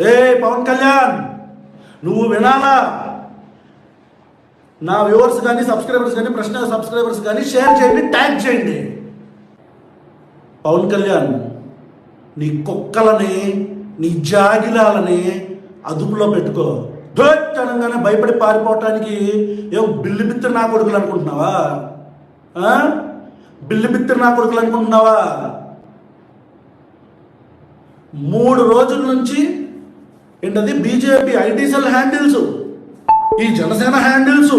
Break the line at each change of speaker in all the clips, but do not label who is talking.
ఏ పవన్ కళ్యాణ్ నువ్వు వినాలా? నా వ్యూవర్స్ కానీ సబ్స్క్రైబర్స్ కానీ ప్రశ్న సబ్స్క్రైబర్స్ కానీ షేర్ చేయండి ట్యాగ్ చేయండి. పవన్ కళ్యాణ్ నీ కుక్కలని నీ జాగిలాలని అదుపులో పెట్టుకో. ధోట్ భయపడి పారిపోవటానికి ఏం బిల్లు బిత్తిరి నా కొడుకులు అనుకుంటున్నావా? బిల్లు బిత్తిరి నా కొడుకులు అనుకుంటున్నావా? మూడు రోజుల నుంచి ఏంటది? బీజేపీ ఐటీ సెల్ హ్యాండిల్స్ ఈ జనసేన హ్యాండిల్స్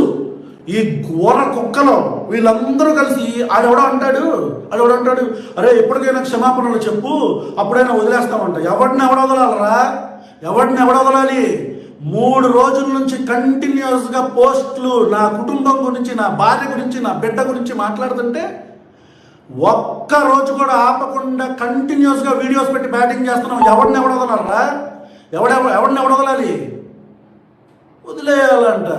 ఈ ఘోర కుక్కలు. వీళ్ళందరూ కలిసి ఆడెవడో అంటాడు? ఆడెవడో అంటాడు? అరే ఎప్పటికైనా క్షమాపణలు చెప్పు. అప్పుడైనా వదిలేస్తామంట. ఎవడిని ఎవడ వదలాలరా? ఎవడిని ఎవడ వదలాలి? మూడు రోజుల నుంచి కంటిన్యూస్గా పోస్టులు నా కుటుంబం గురించి నా భార్య గురించి నా బిడ్డ గురించి మాట్లాడుతుంటే ఒక్క రోజు కూడా ఆపకుండా కంటిన్యూస్గా వీడియోస్ పెట్టి బ్యాటింగ్ చేస్తున్నాం. ఎవడిని ఎవడ ఎవడెవ ఎవడిని ఎవరిని ఎవడ వదలాలి వదిలేయాలంట.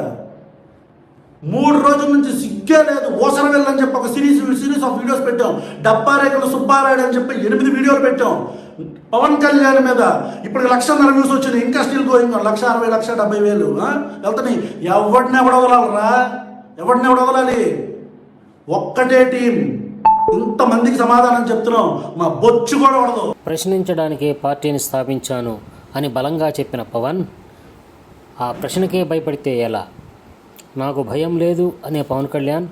మూడు రోజుల నుంచి సిగ్గే లేదు. ఓసర వెళ్ళని చెప్పి ఒక సిరీస్ సిరీస్ ఆఫ్ వీడియోస్ పెట్టాం. డబ్బా రేఖలు సుబ్బారాయుడు అని చెప్పి ఎనిమిది వీడియోలు పెట్టాం. పవన్ కళ్యాణ్ మీద ఇప్పుడు లక్షన్నర వ్యూస్ వచ్చింది ఇంకా స్టిల్ గోయింగ్ లక్ష అరవై లక్ష డెబ్బై వేలు. వెళ్తున్నాయి ఎవడిని ఎవడ వదలాలరా ఎవడిని ఎవడ వదలాలి ఒక్కటే టీం. ఇంతమందికి సమాధానం చెప్తున్నాం. మా బొచ్చు కూడా ఉండదు
ప్రశ్నించడానికి పార్టీని స్థాపించాను. అని బలంగా చెప్పిన పవన్ ఆ ప్రశ్నకే భయపడితే ఎలా? నాకు భయం లేదు అనే పవన్ కళ్యాణ్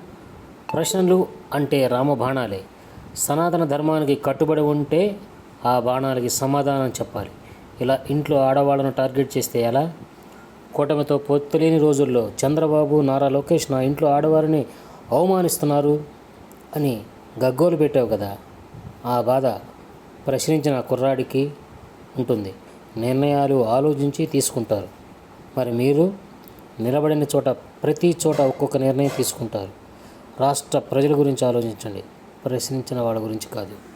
ప్రశ్నలు అంటే రామబాణాలే సనాతన ధర్మానికి కట్టుబడి ఉంటే ఆ బాణాలకి సమాధానం చెప్పాలి. ఇలా ఇంట్లో ఆడవాళ్ళను టార్గెట్ చేస్తే ఎలా? కూటమితో పొత్తులేని రోజుల్లో చంద్రబాబు నారా లోకేష్ నా ఇంట్లో ఆడవారిని అవమానిస్తున్నారు అని గగ్గోలు పెట్టావు కదా? ఆ బాధ ప్రశ్నించిన కుర్రాడికి ఉంటుంది. నిర్ణయాలు ఆలోచించి తీసుకుంటారు. మరి మీరు నిలబడిన చోట ప్రతి చోట ఒక్కొక్క నిర్ణయం తీసుకుంటారు. రాష్ట్ర ప్రజల గురించి ఆలోచించండి. ప్రశ్నించిన వాళ్ళ గురించి కాదు.